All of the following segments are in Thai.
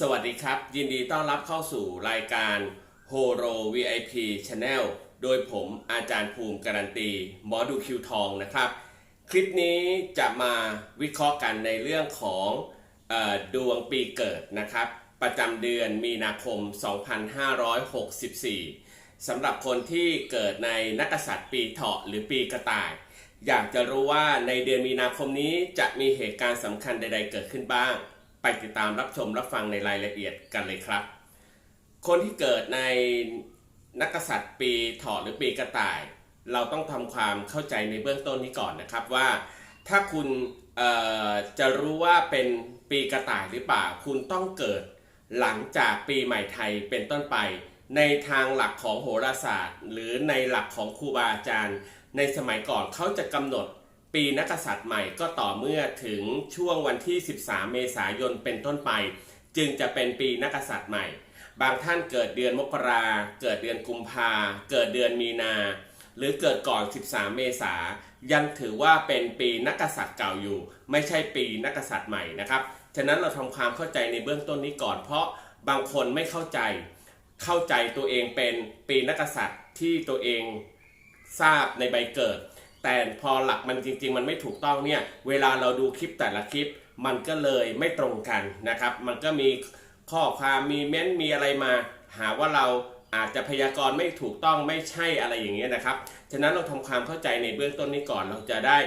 สวัสดีครับ ยินดีต้อนรับเข้าสู่รายการ Horo VIP Channel โดยผมอาจารย์ภูมิการันตีหมอดูคิวทองนะครับ คลิปนี้จะมาวิเคราะห์กันในเรื่องของออดวงปีเกิดนะครับ ประจำเดือนมีนาคม 2564สำหรับคนที่เกิดในนักกษัตริย์ปีเถาะหรือปีกระต่าย อยากจะรู้ว่าในเดือนมีนาคมนี้จะมีเหตุการณ์สำคัญใด ๆ เกิดขึ้นบ้าง ไปติดตามรับชมรับฟังในรายละเอียดกันเลยครับ คนที่เกิดในนักษัตริย์ปีเถาะหรือปีกระต่าย เราต้องทำความเข้าใจในเบื้องต้นนี้ก่อนนะครับว่า ถ้าคุณจะรู้ว่าเป็นปีกระต่ายหรือเปล่า คุณต้องเกิดหลังจากปีใหม่ไทยเป็นต้นไป ในทางหลักของโหราศาสตร์ หรือในหลักของครูบาอาจารย์ ในสมัยก่อนเขาจะกำหนด ปีนักษัตริย์ใหม่ก็ต่อเมื่อถึงช่วงวันที่ 13 เมษายนเป็นต้นไป จึงจะเป็นปีนักษัตริย์ใหม่ บางท่านเกิดเดือนมกรา เกิดเดือนกุมภา เกิดเดือนมีนา หรือเกิดก่อน 13 เมษายังถือว่าเป็นปีนักษัตริย์เก่าอยู่ ไม่ใช่ปีนักษัตริย์ใหม่นะครับ ฉะนั้นเราทำความเข้าใจในเบื้องต้นนี้ก่อน เพราะบางคนไม่เข้าใจ เข้าใจตัวเองเป็นปีนักกษัตริย์ที่ตัวเองทราบในใบเกิด แต่พอหลักมันจริง ๆ มันไม่ถูกต้องเนี่ย เวลาเราดูคลิปแต่ละคลิป มันก็เลยไม่ตรงกันนะครับ มันก็มีข้อความมีเม้นต์มีอะไรมา หาว่าเราอาจจะพยากรณ์ไม่ถูกต้องไม่ใช่อะไรอย่างเงี้ยนะครับ ฉะนั้นเราทำความเข้าใจในเบื้องต้นนี้ก่อนเราจะได้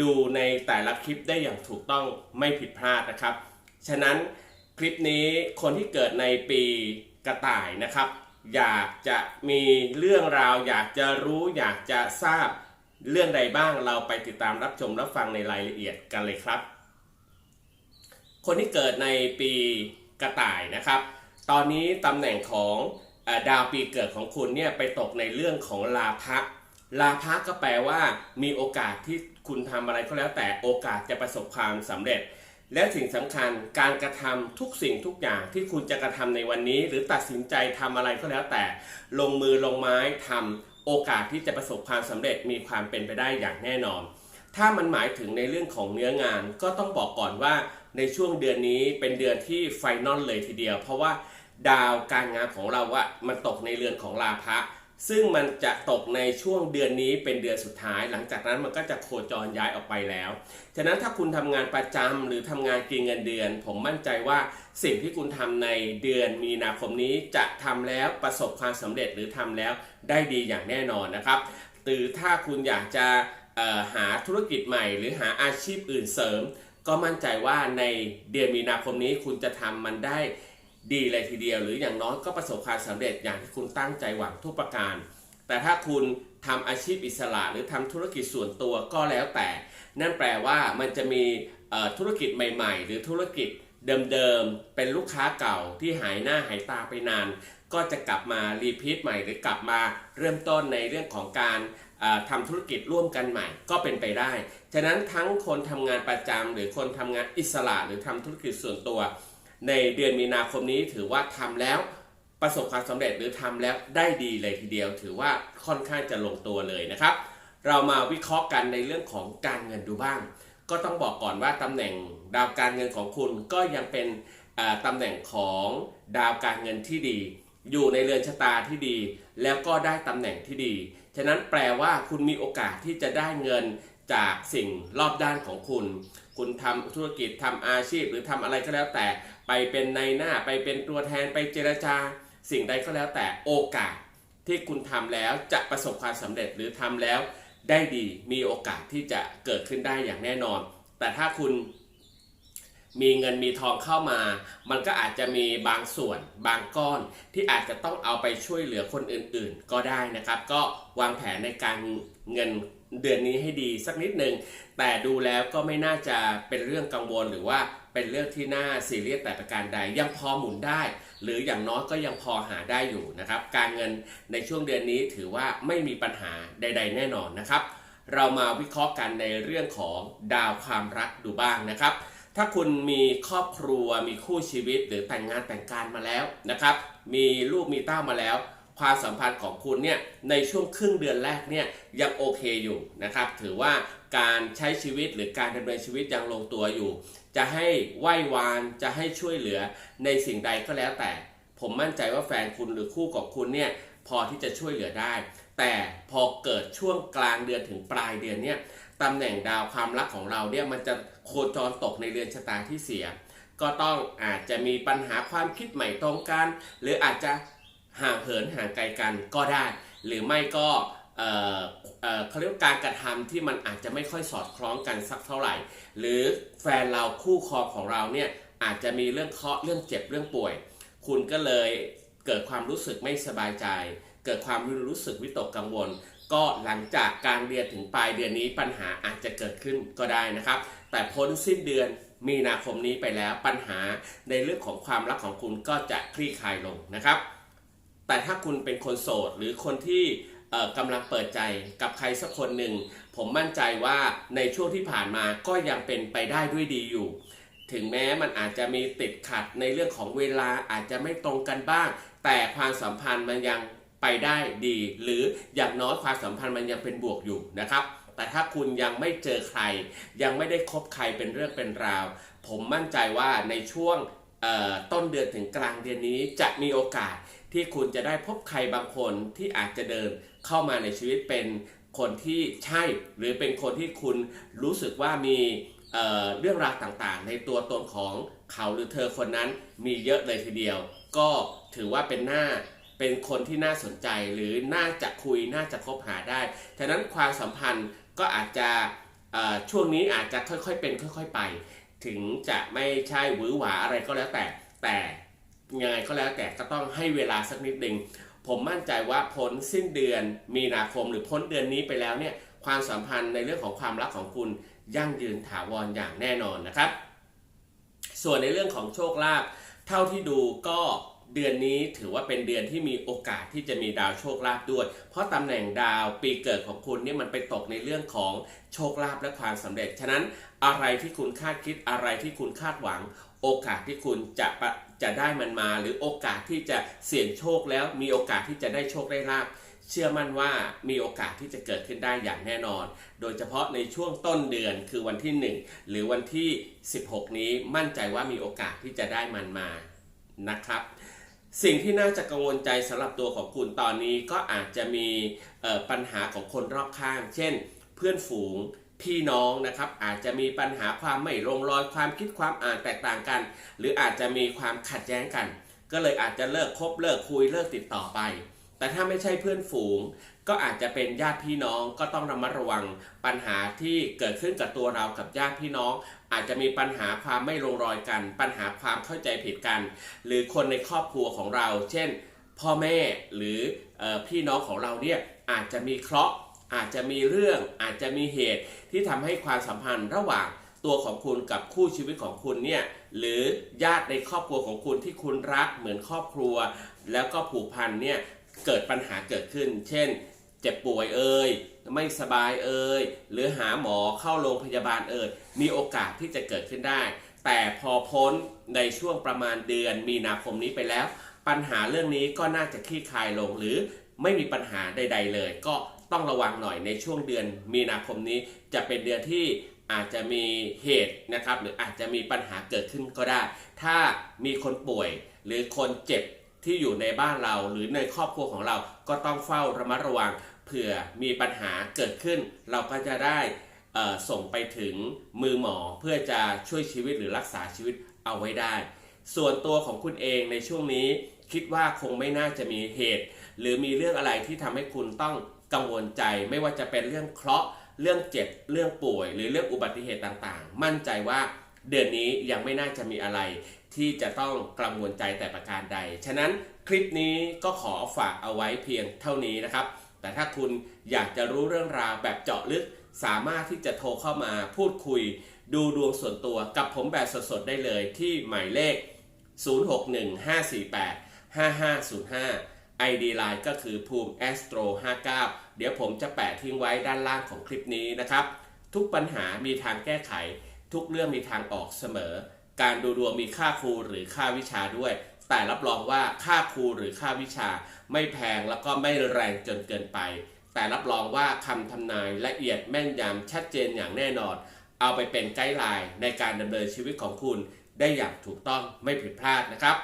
ดูในแต่ละคลิปได้อย่างถูกต้องไม่ผิดพลาดนะครับ ฉะนั้นคลิปนี้คนที่เกิดในปีกระต่ายนะครับ อยากจะมีเรื่องราว อยากจะรู้อยากจะทราบ เรื่องใดบ้างเราไปติดตามรับชมรับฟังในรายละเอียดกันเลยครับ คนที่เกิดในปีกระต่ายนะครับ ตอนนี้ตำแหน่งของดาวปีเกิดของคุณเนี่ยไปตกในเรื่องของลาภะลาภะก็แปลว่า มีโอกาสที่คุณทำอะไรก็แล้วแต่โอกาสจะประสบความสำเร็จ และสิ่งสำคัญการกระทำทุกสิ่งทุกอย่างที่คุณจะกระทำในวันนี้ หรือตัดสินใจทำอะไรก็แล้วแต่ ลงมือลงไม้ทำ โอกาสที่จะประสบความสำเร็จมีความเป็นไปได้อย่างแน่นอน ถ้ามันหมายถึงในเรื่องของเนื้องานก็ต้องบอกก่อนว่าในช่วงเดือนนี้เป็นเดือนที่ไฟนอลเลยทีเดียว เพราะว่าดาวการงานของเราอะมันตกในเรือนของลาพะ ซึ่งมันจะตกในช่วงเดือนนี้เป็นเดือนสุดท้าย หลังจากนั้นมันก็จะโคจรย้ายออกไปแล้ว ฉะนั้นถ้าคุณทำงานประจำหรือทำงานกินเงินเดือน ผมมั่นใจว่าสิ่งที่คุณทำในเดือนมีนาคมนี้จะทำแล้วประสบความสำเร็จหรือทำแล้วได้ดีอย่างแน่นอนนะครับ หรือถ้าคุณอยากจะหาธุรกิจใหม่ หรือหาอาชีพอื่นเสริม ก็มั่นใจว่าในเดือนมีนาคมนี้คุณจะทำมันได้ ดีเลยทีเดียว หรืออย่างน้อยก็ประสบความสำเร็จอย่างที่คุณตั้งใจหวังทุกประการ แต่ถ้าคุณทำอาชีพอิสระหรือทำธุรกิจส่วนตัวก็แล้วแต่ นั่นแปลว่ามันจะมีธุรกิจใหม่ ๆ หรือธุรกิจเดิมๆ เป็นลูกค้าเก่าที่หายหน้าหายตาไปนาน ก็จะกลับมารีพีทใหม่หรือกลับมาเริ่มต้นในเรื่องของการเอ่อทำธุรกิจร่วมกันใหม่ก็เป็นไปได้ ฉะนั้นทั้งคนทำงานประจำหรือคนทำงานอิสระหรือทำธุรกิจส่วนตัว ในเดือนมีนาคมนี้ถือว่าทำแล้วประสบความสำเร็จหรือทำแล้วได้ดีเลยทีเดียว ถือว่าค่อนข้างจะลงตัวเลยนะครับ เรามาวิเคราะห์กันในเรื่องของการเงินดูบ้าง ก็ต้องบอกก่อนว่าตำแหน่งดาวการเงินของคุณก็ยังเป็นตำแหน่งของดาวการเงินที่ดี อยู่ในเรือนชะตาที่ดี แล้วก็ได้ตำแหน่งที่ดี ฉะนั้นแปลว่าคุณมีโอกาสที่จะได้เงินจากสิ่งรอบด้านของคุณ คุณทำธุรกิจทำอาชีพ หรือทำอะไรก็แล้วแต่ไปเป็นในหน้าไปเป็นตัวแทนไปเจรจา สิ่งใดก็แล้วแต่โอกาสที่คุณทำแล้วจะประสบความสำเร็จหรือทำแล้วได้ดีมีโอกาสที่จะเกิดขึ้นได้อย่างแน่นอน แต่ถ้าคุณมีเงินมีทองเข้ามา มันก็อาจจะมีบางส่วนบางก้อนที่อาจจะต้องเอาไปช่วยเหลือคนอื่นๆ ก็ได้นะครับ ก็วางแผนในการเงิน เดือนนี้ให้ดีสักนิดหนึ่งแต่ดูแล้วก็ไม่น่าจะเป็นเรื่องกังวลหรือว่าเป็นเรื่องที่น่าซีเรียสแต่ประการใดยังพอหมุนได้ หรืออย่างน้อยก็ยังพอหาได้อยู่นะครับ การเงินในช่วงเดือนนี้ถือว่าไม่มีปัญหาใด ๆ แน่นอนนะครับ เรามาวิเคราะห์กันในเรื่องของดาวความรักดูบ้างนะครับ ถ้าคุณมีครอบครัวมีคู่ชีวิตหรือแต่งงานแต่งการมาแล้วนะครับ มีลูกมีเต้ามาแล้ว ความสัมพันธ์ของคุณเนี่ยในช่วงครึ่งเดือนแรกเนี่ยยังโอเคอยู่นะครับ ถือว่าการใช้ชีวิตหรือการดำเนินชีวิตยังลงตัวอยู่ จะให้ไหว้วานจะให้ช่วยเหลือในสิ่งใดก็แล้วแต่ ผมมั่นใจว่าแฟนคุณหรือคู่ของคุณเนี่ยพอที่จะช่วยเหลือได้ แต่พอเกิดช่วงกลางเดือนถึงปลายเดือนเนี่ยตำแหน่งดาวความรักของเราเนี่ยมันจะโคจรตกในเรือนชะตาที่เสีย ก็ต้องอาจจะมีปัญหาความคิดใหม่ตรงกัน หรืออาจจะ ห่างเหินห่างไกลกันก็ได้ หรือไม่ก็เอ่อเอ่อเขาเรียกาการกระทำที่มันอาจจะไม่ค่อยสอดคล้องกันสักเท่าไหร่ หรือแฟนเราคู่ครองของเราเนี่ยอาจจะมีเรื่องเคาะเรื่องเจ็บเรื่องป่วย คุณก็เลยเกิดความรู้สึกไม่สบายใจ เกิดความรู้สึกวิตกกังวล ก็หลังจากการเรียนถึงปลายเดือนนี้ปัญหาอาจจะเกิดขึ้นก็ได้นะครับ แต่พ้นสิ้นเดือนมีนาคมนี้ไปแล้วปัญหาในเรื่องของความรักของคุณก็จะคลี่คลายลงนะครับ แต่ถ้าคุณเป็นคนโสดหรือคนที่กำลังเปิดใจกับใครสักคนหนึ่ง ผมมั่นใจว่าในช่วงที่ผ่านมาก็ยังเป็นไปได้ด้วยดีอยู่ ถึงแม้มันอาจจะมีติดขัดในเรื่องของเวลาอาจจะไม่ตรงกันบ้าง แต่ความสัมพันธ์มันยังไปได้ดี หรืออย่างน้อยความสัมพันธ์มันยังเป็นบวกอยู่นะครับแต่ถ้าคุณยังไม่เจอใคร ยังไม่ได้คบใครเป็นเรื่องเป็นราว ผมมั่นใจว่าในช่วง ต้นเดือนถึงกลางเดือนนี้จะมีโอกาสที่คุณจะได้พบใครบางคนที่อาจจะเดินเข้ามาในชีวิตเป็นคนที่ใช่ หรือเป็นคนที่คุณรู้สึกว่ามีเเรื่องราวต่างๆ ในตัวตนของเขาหรือเธอคนนั้นมีเยอะเลยทีเดียว ก็ถือว่าเป็นหน้าเป็นคนที่น่าสนใจหรือน่าจะคุยน่าจะคบหาได้ ฉะนั้นความสัมพันธ์ก็อาจจะช่วงนี้อาจจะค่อยๆเป็นค่อย ๆ ไป ถึงจะไม่ใช่หวือหวาอะไรก็แล้วแต่ แต่ยังไงก็แล้วแต่ก็ต้องให้เวลาสักนิดหนึ่งผมมั่นใจว่าพ้นสิ้นเดือนมีนาคมหรือพ้นเดือนนี้ไปแล้วเนี่ยความสัมพันธ์ในเรื่องของความรักของคุณยั่งยืนถาวรอย่างแน่นอนนะครับ ส่วนในเรื่องของโชคลาภเท่าที่ดูก็ เดือนนี้ถือว่าเป็นเดือนที่มีโอกาสที่จะมีดาวโชคลาภด้วย เพราะตำแหน่งดาวปีเกิดของคุณเนี่ยมันไปตกในเรื่องของโชคลาภและความสำเร็จ ฉะนั้นอะไรที่คุณคาดคิดอะไรที่คุณคาดหวัง โอกาสที่คุณจะปะจะได้มันมา หรือโอกาสที่จะเสี่ยงโชคแล้วมีโอกาสที่จะได้โชคได้ลาภเชื่อมั่นว่ามีโอกาสที่จะเกิดขึ้นได้อย่างแน่นอน โดยเฉพาะในช่วงต้นเดือนคือวันที่ 1 หรือวันที่ 16 นี้มั่นใจว่ามีโอกาสที่จะได้มันมานะครับ สิ่งที่น่าจะกังวลใจสำหรับตัวของคุณตอนนี้ก็อาจจะมีปัญหาของคนรอบข้าง เช่น เพื่อนฝูงพี่น้องนะครับอาจจะมีปัญหาความไม่ลงรอยความคิดความอ่านแตกต่างกัน หรืออาจจะมีความขัดแย้งกัน ก็เลยอาจจะเลิกคบเลิกคุยเลิกติดต่อไป แต่ถ้าไม่ใช่เพื่อนฝูง ก็อาจจะเป็นญาติพี่น้องก็ต้องระมัดระวังปัญหาที่เกิดขึ้นกับตัวเรากับญาติพี่น้อง อาจจะมีปัญหาความไม่ลงรอยกัน ปัญหาความเข้าใจผิดกัน หรือคนในครอบครัวของเรา เช่น พ่อแม่หรืออพี่น้องของเราเนี่ยอาจจะมีเคราะห์อาจจะมีเรื่องอาจจะมีเหตุที่ทำให้ความสัมพันธ์ระหว่างตัวของคุณกับคู่ชีวิตของคุณเนี่ยหรือญาติในครอบครัวของคุณที่คุณรักเหมือนครอบครัว แล้วก็ผูกพันเนี่ยเกิดปัญหาเกิดขึ้น เช่น เจ็บป่วยเอ่ยไม่สบายเอ่ยหรือหาหมอเข้าโรงพยาบาลเอ่ยมีโอกาสที่จะเกิดขึ้นได้ แต่พอพ้นในช่วงประมาณเดือนมีนาคมนี้ไปแล้ว ปัญหาเรื่องนี้ก็น่าจะคลี่คลายลงหรือไม่มีปัญหาใด ๆ เลย ก็ต้องระวังหน่อยในช่วงเดือนมีนาคมนี้จะเป็นเดือนที่อาจจะมีเหตุนะครับหรืออาจจะมีปัญหาเกิดขึ้นก็ได้ ถ้ามีคนป่วยหรือคนเจ็บที่อยู่ในบ้านเราหรือในครอบครัวของเราก็ต้องเฝ้าระมัดระวัง เผื่อมีปัญหาเกิดขึ้น เราก็จะได้ส่งไปถึงมือหมอเพื่อจะช่วยชีวิตหรือรักษาชีวิตเอาไว้ได้ ส่วนตัวของคุณเองในช่วงนี้คิดว่าคงไม่น่าจะมีเหตุ หรือมีเรื่องอะไรที่ทำให้คุณต้องกังวลใจ ไม่ว่าจะเป็นเรื่องเคราะห์เรื่องเจ็บเรื่องป่วย หรือเรื่องอุบัติเหตุต่างๆ มั่นใจว่าเดือนนี้ยังไม่น่าจะมีอะไรที่จะต้องกังวลใจแต่ประการใด ฉะนั้นคลิปนี้ก็ขอฝากเอาไว้เพียงเท่านี้นะครับ แต่ถ้าคุณอยากจะรู้เรื่องราวแบบเจาะลึก สามารถที่จะโทรเข้ามาพูดคุย ดูดวงส่วนตัวกับผมแบบสดๆได้เลยที่หมายเลข 0615485505 ID Line ก็คือภูมิ Astro 59 เดี๋ยวผมจะแปะทิ้งไว้ด้านล่างของคลิปนี้นะครับ ทุกปัญหามีทางแก้ไข ทุกเรื่องมีทางออกเสมอ การดูดวงมีค่าครูหรือค่าวิชาด้วย แต่รับรองว่าค่าครูหรือค่าวิชาไม่แพงแล้วก็ไม่แรงจนเกินไป แต่รับรองว่าคำทำนายละเอียดแม่นยำชัดเจนอย่างแน่นอน เอาไปเป็นไกด์ไลน์ในการดำเนินชีวิตของคุณได้อย่างถูกต้องไม่ผิดพลาดนะครับ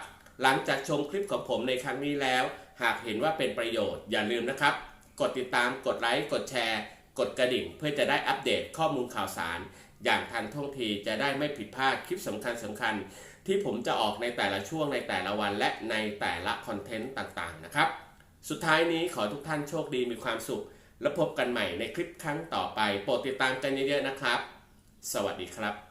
หลังจากชมคลิปของผมในครั้งนี้แล้ว หากเห็นว่าเป็นประโยชน์อย่าลืมนะครับ กดติดตามกดไลค์กดแชร์ กดกระดิ่ง เพื่อจะได้อัปเดตข้อมูลข่าวสาร อย่างทันท่วงทีจะได้ไม่ผิดพลาดคลิปสำคัญสำคัญ ที่ผมจะออกในแต่ละช่วงในแต่ละวันและในแต่ละคอนเทนต์ต่างๆนะครับ สุดท้ายนี้ขอทุกท่านโชคดีมีความสุข แล้วพบกันใหม่ในคลิปครั้งต่อไป โปรดติดตามกันเยอะๆนะครับ สวัสดีครับ